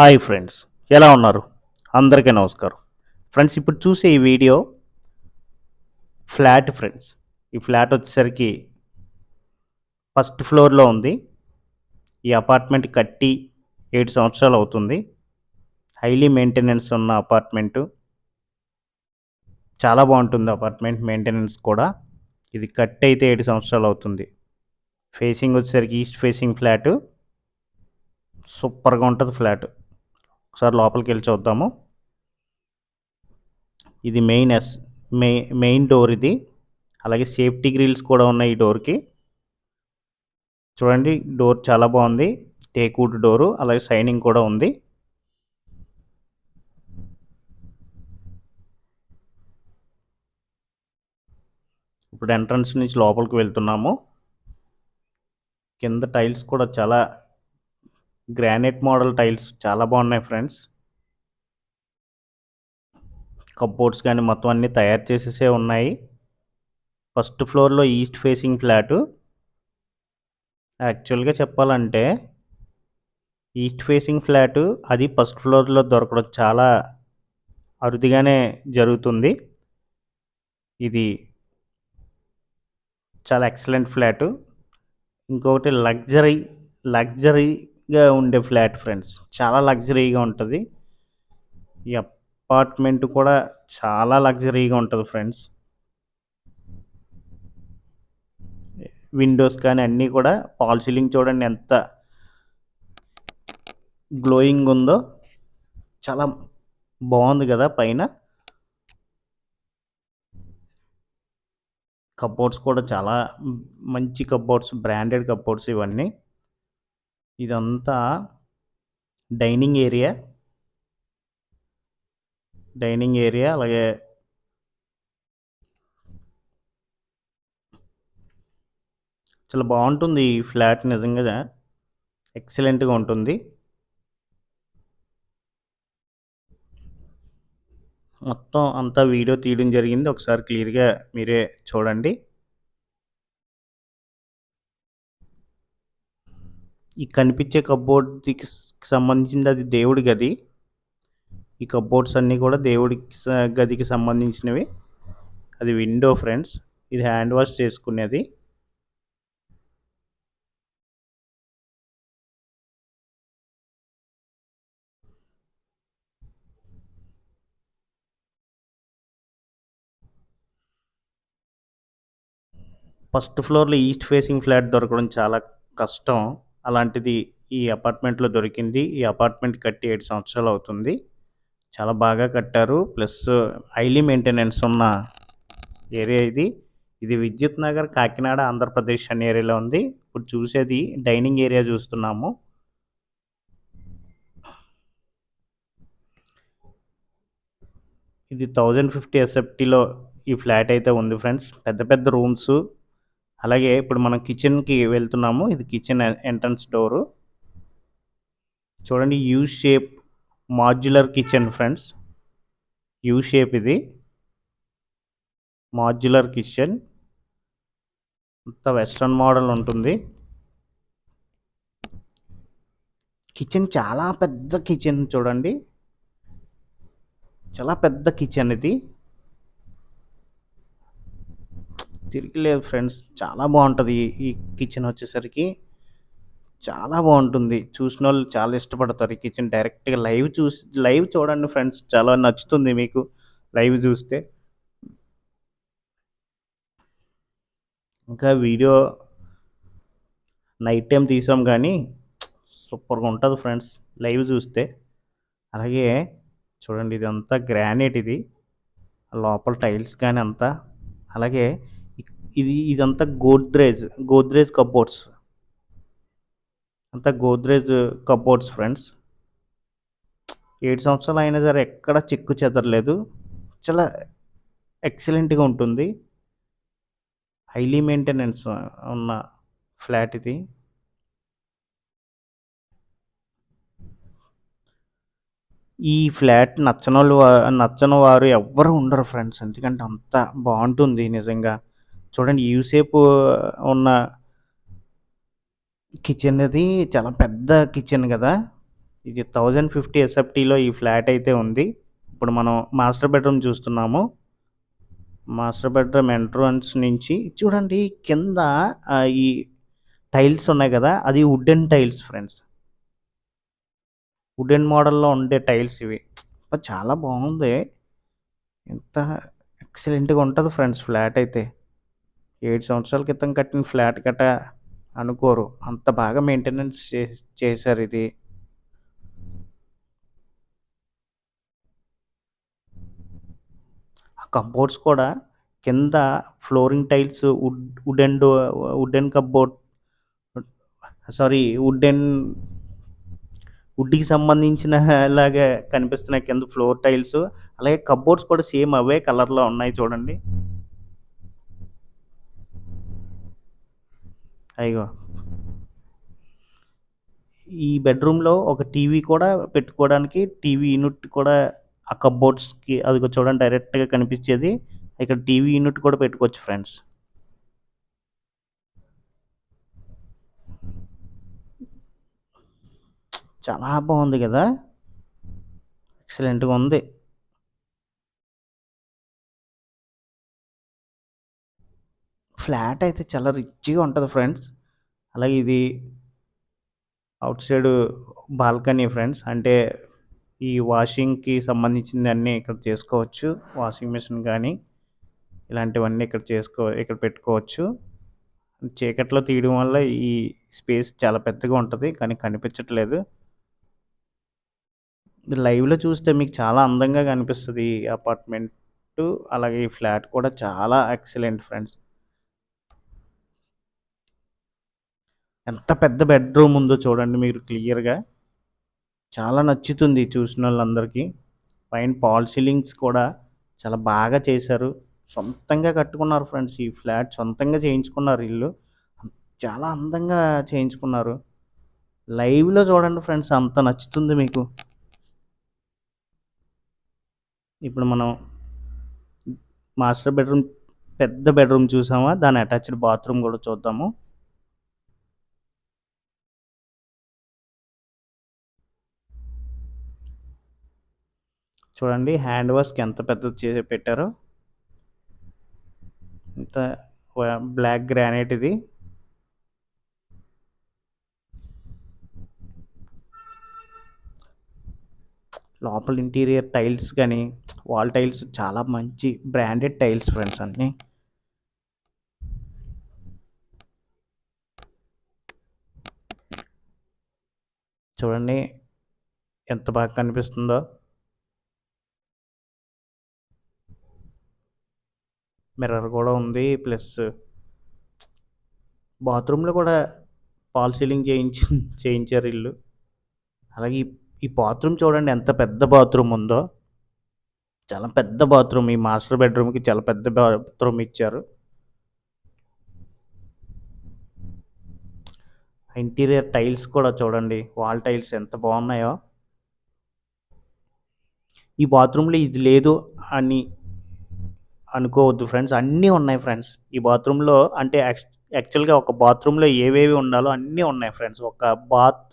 Hi friends ఎలా ఉన్నారు? అందరికీ నమస్కారం. ఫ్రెండ్స్ ఇప్పుడు చూసే ఈ వీడియో ఫ్లాట్ ఫ్రెండ్స్. ఈ ఫ్లాట్ వచ్చేసరికి ఫస్ట్ ఫ్లోర్లో ఉంది. ఈ అపార్ట్మెంట్ కట్టి ఏడు సంవత్సరాలు అవుతుంది. హైలీ మెయింటెనెన్స్ ఉన్న అపార్ట్మెంటు. చాలా బాగుంటుంది అపార్ట్మెంట్ మెయింటెనెన్స్ కూడా. ఇది కట్ అయితే ఏడు సంవత్సరాలు అవుతుంది. ఫేసింగ్ వచ్చేసరికి ఈస్ట్ ఫేసింగ్ ఫ్లాట్. సూపర్గా ఉంటుంది ఫ్లాట్. ఒకసారి లోపలికి వెళ్ళి చూద్దాము. ఇది మెయిన్ ఎస్ మెయి మెయిన్ డోర్ ఇది. అలాగే సేఫ్టీ గ్రిల్స్ కూడా ఉన్నాయి ఈ డోర్కి. చూడండి డోర్ చాలా బాగుంది. టేకూట్ డోరు అలాగే సైనింగ్ కూడా ఉంది. ఇప్పుడు ఎంట్రన్స్ నుంచి లోపలికి వెళ్తున్నాము. కింద టైల్స్ కూడా చాలా గ్రానైట్ మోడల్ టైల్స్ చాలా బాగున్నాయి ఫ్రెండ్స్. కప్బోర్డ్స్ కానీ మొత్తం అన్నీ తయారు చేసేసే ఉన్నాయి. ఫస్ట్ ఫ్లోర్లో ఈస్ట్ ఫేసింగ్ ఫ్లాటు. యాక్చువల్గా చెప్పాలంటే ఈస్ట్ ఫేసింగ్ ఫ్లాటు అది ఫస్ట్ ఫ్లోర్లో దొరకడం చాలా అరుదుగానే జరుగుతుంది. ఇది చాలా ఎక్సలెంట్ ఫ్లాటు. ఇంకొకటి లగ్జరీ గా ఉండే ఫ్లాట్ ఫ్రెండ్స్. చాలా లగ్జరీగా ఉంటుంది. ఈ అపార్ట్మెంట్ కూడా చాలా లగ్జరీగా ఉంటుంది ఫ్రెండ్స్. విండోస్ కానీ అన్నీ కూడా పాల్ సీలింగ్ చూడండి ఎంత గ్లోయింగ్ ఉందో. చాలా బాగుంది కదా పైన. కప్బోర్డ్స్ కూడా చాలా మంచి కప్బోర్డ్స్ బ్రాండెడ్ కప్బోర్డ్స్ ఇవన్నీ. ఇదంతా డైనింగ్ ఏరియా. డైనింగ్ ఏరియా అలాగే చాలా బాగుంటుంది ఈ ఫ్లాట్ నిజంగా. ఎక్సలెంట్గా ఉంటుంది. మొత్తం అంతా వీడియో తీయడం జరిగింది. ఒకసారి క్లియర్గా మీరే చూడండి. ఈ కనిపించే కప్బోర్డ్కి సంబంధించింది అది దేవుడి గది. ఈ కప్బోర్డ్స్ అన్నీ కూడా దేవుడికి గదికి సంబంధించినవి. అది విండో ఫ్రెండ్స్. ఇది హ్యాండ్ వాష్ చేసుకునేది. ఫస్ట్ ఫ్లోర్లో ఈస్ట్ ఫేసింగ్ ఫ్లాట్ దొరకడం చాలా కష్టం. అలాంటిది ఈ అపార్ట్మెంట్లో దొరికింది. ఈ అపార్ట్మెంట్ కట్టి ఏడు సంవత్సరాలు అవుతుంది. చాలా బాగా కట్టారు. ప్లస్ హైలీ మెయింటెనెన్స్ ఉన్న ఏరియా ఇది. ఇది విద్యుత్ నగర్ కాకినాడ ఆంధ్రప్రదేశ్ అనే ఏరియాలో ఉంది. ఇప్పుడు చూసేది డైనింగ్ ఏరియా చూస్తున్నాము. ఇది థౌజండ్ ఫిఫ్టీ ఎస్ఎఫ్టీలో ఈ ఫ్లాట్ అయితే ఉంది ఫ్రెండ్స్. పెద్ద పెద్ద రూమ్స్. అలాగే ఇప్పుడు మనం కిచెన్కి వెళ్తున్నాము. ఇది కిచెన్ ఎంట్రన్స్ డోరు చూడండి U shape modular kitchen friends U shape ఇది. మాడ్యులర్ కిచెన్ అంత వెస్ట్రన్ మోడల్ ఉంటుంది. కిచెన్ చాలా పెద్ద కిచెన్ చూడండి. చాలా పెద్ద కిచెన్ ఇది. తిరిగి లేదు ఫ్రెండ్స్ చాలా బాగుంటుంది. ఈ- కిచెన్ వచ్చేసరికి చాలా బాగుంటుంది. చూసిన వాళ్ళు చాలా ఇష్టపడతారు ఈ కిచెన్. డైరెక్ట్గా లైవ్ చూసి లైవ్ చూడండి ఫ్రెండ్స్. చాలా నచ్చుతుంది మీకు లైవ్ చూస్తే. ఇంకా వీడియో నైట్ టైం తీసాం కానీ సూపర్గా ఉంటుంది ఫ్రెండ్స్. లైవ్ చూస్తే. అలాగే చూడండి ఇది అంతా గ్రానైట్ ఇది. లోపల టైల్స్ కానీ అంతా. అలాగే ఇది ఇదంతా గోద్రేజ్ గోద్రేజ్ కబోర్డ్స్. అంతా గోద్రేజ్ కబోర్డ్స్ ఫ్రెండ్స్. ఏడు సంవత్సరాలు అయినా సరే ఎక్కడ చెక్కు చెదరలేదు. చాలా ఎక్సలెంట్గా ఉంటుంది. హైలీ మెయింటెనెన్స్ ఉన్న ఫ్లాట్ ఇది. ఈ ఫ్లాట్ నచ్చని వాళ్ళు నచ్చని వారు ఎవ్వరు ఉండరు ఫ్రెండ్స్. ఎందుకంటే అంత బాగుంటుంది నిజంగా. చూడండి యూసేపు ఉన్న కిచెన్ అది చాలా పెద్ద కిచెన్ కదా. ఇది థౌజండ్ ఫిఫ్టీ ఎస్ఎఫ్టీలో ఈ ఫ్లాట్ అయితే ఉంది. ఇప్పుడు మనం మాస్టర్ బెడ్రూమ్ చూస్తున్నాము. మాస్టర్ బెడ్రూమ్ ఎంట్రన్స్ నుంచి చూడండి కింద ఈ టైల్స్ ఉన్నాయి కదా అది వుడెన్ టైల్స్ ఫ్రెండ్స్ వుడెన్ మోడల్లో ఉండే టైల్స్ ఇవి. చాలా బాగుంది. ఎంత ఎక్సలెంట్గా ఉంటుంది ఫ్రెండ్స్ ఫ్లాట్ అయితే. ఏడు సంవత్సరాల క్రితం కట్టిన ఫ్లాట్ గట అనుకోరు. అంత బాగా మెయింటెనెన్స్ చే చేశారు ఇది. ఆ కబోర్డ్స్ కూడా కింద flooring tiles wood wooden do wooden cupboard sorry wooden వుడ్కి సంబంధించిన లాగా కనిపిస్తున్నాయి కింద ఫ్లోర్ టైల్స్ అలాగే కబోర్డ్స్ కూడా సేమ్ అవే కలర్లో ఉన్నాయి చూడండి. అయ్యో. ఈ బెడ్రూమ్లో ఒక టీవీ కూడా పెట్టుకోవడానికి టీవీ యూనిట్ కూడా ఆ కబోర్డ్స్కి అది చూడండి డైరెక్ట్గా కనిపించేది. ఇక్కడ టీవీ యూనిట్ కూడా పెట్టుకోవచ్చు ఫ్రెండ్స్. చాలా బాగుంది కదా? ఎక్సలెంట్గా ఉంది. ఫ్లాట్ అయితే చాలా రిచ్గా ఉంటుంది ఫ్రెండ్స్. అలాగే ఇది అవుట్ సైడ్ బాల్కనీ ఫ్రెండ్స్. అంటే ఈ వాషింగ్కి సంబంధించింది అన్నీ ఇక్కడ చేసుకోవచ్చు. వాషింగ్ మిషన్ కానీ ఇలాంటివన్నీ ఇక్కడ చేసుకో ఇక్కడ పెట్టుకోవచ్చు. చీకట్లో తీయడం వల్ల ఈ స్పేస్ చాలా పెద్దగా ఉంటుంది కానీ కనిపించట్లేదు. లైవ్లో చూస్తే మీకు చాలా అందంగా కనిపిస్తుంది ఈ అపార్ట్మెంట్. అలాగే ఈ ఫ్లాట్ కూడా చాలా ఎక్సలెంట్ ఫ్రెండ్స్. ఎంత పెద్ద బెడ్రూమ్ ఉందో చూడండి మీరు క్లియర్గా. చాలా నచ్చుతుంది చూసిన వాళ్ళందరికీ పైన పాల్ సీలింగ్స్ కూడా చాలా బాగా చేశారు. సొంతంగా కట్టుకున్నారు ఫ్రెండ్స్. ఈ ఫ్లాట్ సొంతంగా చేయించుకున్నారు ఇల్లు. చాలా అందంగా చేయించుకున్నారు. లైవ్లో చూడండి ఫ్రెండ్స్ అంత నచ్చుతుంది మీకు. ఇప్పుడు మనం మాస్టర్ బెడ్రూమ్ పెద్ద బెడ్రూమ్ చూసామా? దాని అటాచ్డ్ బాత్రూమ్ కూడా చూద్దాము. చూడండి హ్యాండ్ వాష్కి ఎంత పెద్దది చేసి పెట్టారో. ఇంత బ్లాక్ గ్రానైట్ ఇది. లోపల ఇంటీరియర్ టైల్స్ కానీ వాల్ టైల్స్ చాలా మంచి బ్రాండెడ్ టైల్స్ ఫ్రెండ్స్ అన్నీ. చూడండి ఎంత బాగా కనిపిస్తుందో. మిర్రర్ కూడా ఉంది. ప్లస్ బాత్రూంలో కూడా ఫాల్ సీలింగ్ చేయించి చేయించారు ఇల్లు. అలాగే ఈ ఈ బాత్రూమ్ చూడండి ఎంత పెద్ద బాత్రూమ్ ఉందో. చాలా పెద్ద బాత్రూమ్. ఈ మాస్టర్ బెడ్రూమ్కి చాలా పెద్ద బాత్రూమ్ ఇచ్చారు. ఇంటీరియర్ టైల్స్ కూడా చూడండి. వాల్ టైల్స్ ఎంత బాగున్నాయో. ఈ బాత్రూంలో ఇది లేదు అని అనుకోవద్దు ఫ్రెండ్స్. అన్నీ ఉన్నాయి ఫ్రెండ్స్. ఈ బాత్రూంలో అంటే యాక్చువల్గా ఒక బాత్రూంలో ఏవేవి ఉండాలో అన్నీ ఉన్నాయి ఫ్రెండ్స్. ఒక బాత్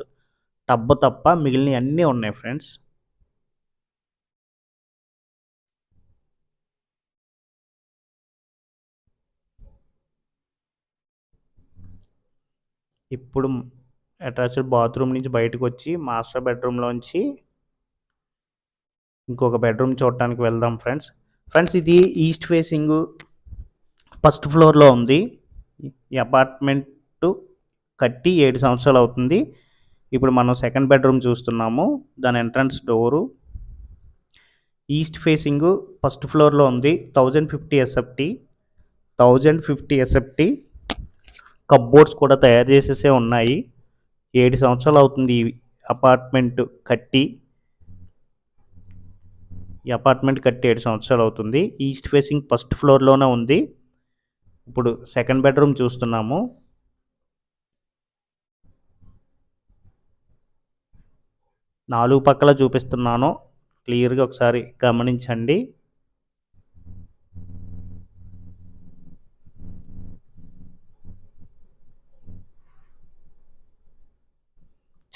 టబ్ తప్ప మిగిలినవి అన్నీ ఉన్నాయి ఫ్రెండ్స్. ఇప్పుడు అటాచ్డ్ బాత్రూమ్ నుంచి బయటకు వచ్చి మాస్టర్ బెడ్రూమ్లోంచి ఇంకొక బెడ్రూమ్ చూడటానికి వెళ్దాం ఫ్రెండ్స్. ఫ్రెండ్స్ ఇది ఈస్ట్ ఫేసింగ్ ఫస్ట్ ఫ్లోర్లో ఉంది. ఈ అపార్ట్మెంట్ కట్టి ఏడు సంవత్సరాలు అవుతుంది. ఇప్పుడు మనం సెకండ్ బెడ్రూమ్ చూస్తున్నాము. దాని entrance door. East facing first ఫ్లోర్లో ఉంది. Thousand fifty SFT. Thousand fifty SFT. Cupboards కూడా తయారు చేసేసే ఉన్నాయి. ఏడు సంవత్సరాలు అవుతుంది ఈ అపార్ట్మెంట్ కట్టి. ఈ అపార్ట్మెంట్ కట్టి ఏడు సంవత్సరాలు అవుతుంది. ఈస్ట్ ఫేసింగ్ ఫస్ట్ ఫ్లోర్లోనే ఉంది. ఇప్పుడు సెకండ్ బెడ్రూమ్ చూస్తున్నాము. నాలుగు పక్కల చూపిస్తున్నాను. క్లియర్గా ఒకసారి గమనించండి.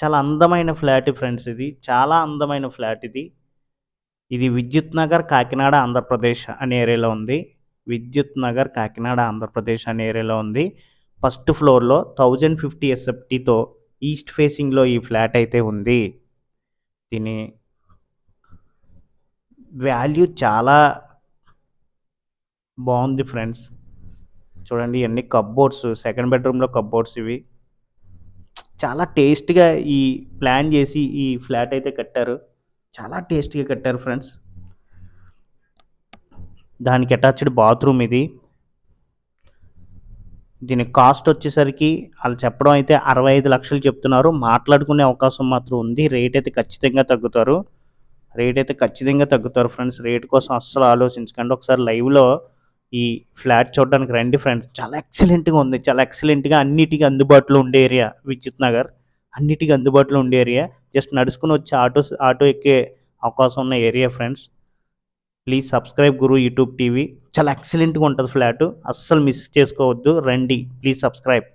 చాలా అందమైన ఫ్లాట్ ఫ్రెండ్స్ ఇది. చాలా అందమైన ఫ్లాట్ ఇది. ఇది విద్యుత్ నగర్ కాకినాడ ఆంధ్రప్రదేశ్ అనే ఏరియాలో ఉంది. విద్యుత్ నగర్ కాకినాడ ఆంధ్రప్రదేశ్ అనే ఏరియాలో ఉంది. ఫస్ట్ ఫ్లోర్లో థౌజండ్ ఫిఫ్టీ ఎస్ఎఫ్టీతో ఈస్ట్ ఫేసింగ్లో ఈ ఫ్లాట్ అయితే ఉంది. దీని వాల్యూ చాలా బాగుంది ఫ్రెండ్స్. చూడండి ఇవన్నీ కబ్బోర్డ్స్ సెకండ్ బెడ్రూమ్లో కబ్బోర్డ్స్ ఇవి. చాలా టేస్ట్గా ఈ ప్లాన్ చేసి ఈ ఫ్లాట్ అయితే కట్టారు. చాలా టేస్టీగా కట్టారు ఫ్రెండ్స్. దానికి అటాచ్డ్ బాత్రూమ్ ఇది. దీని కాస్ట్ వచ్చేసరికి వాళ్ళు చెప్పడం అయితే అరవై ఐదు లక్షలు చెప్తున్నారు. మాట్లాడుకునే అవకాశం మాత్రం ఉంది. రేట్ అయితే ఖచ్చితంగా తగ్గుతారు. రేట్ అయితే ఖచ్చితంగా తగ్గుతారు ఫ్రెండ్స్. రేట్ కోసం అస్సలు ఆలోచించకండి. ఒకసారి లైవ్లో ఈ ఫ్లాట్ చూడడానికి రండి ఫ్రెండ్స్. చాలా ఎక్సలెంట్గా ఉంది. చాలా ఎక్సలెంట్గా అన్నిటికీ అందుబాటులో ఉండే ఏరియా విద్యుత్ నగర్. అన్నిటికీ అందుబాటులో ఉండే ఏరియా జస్ట్ నడుచుకుని వచ్చే ఆటో ఆటో ఎక్కే అవకాశం ఉన్న area friends please subscribe Guru YouTube TV చాలా ఎక్సలెంట్గా ఉంటుంది ఫ్లాట్ అస్సలు మిస్ చేసుకోవద్దు. రండి. Please subscribe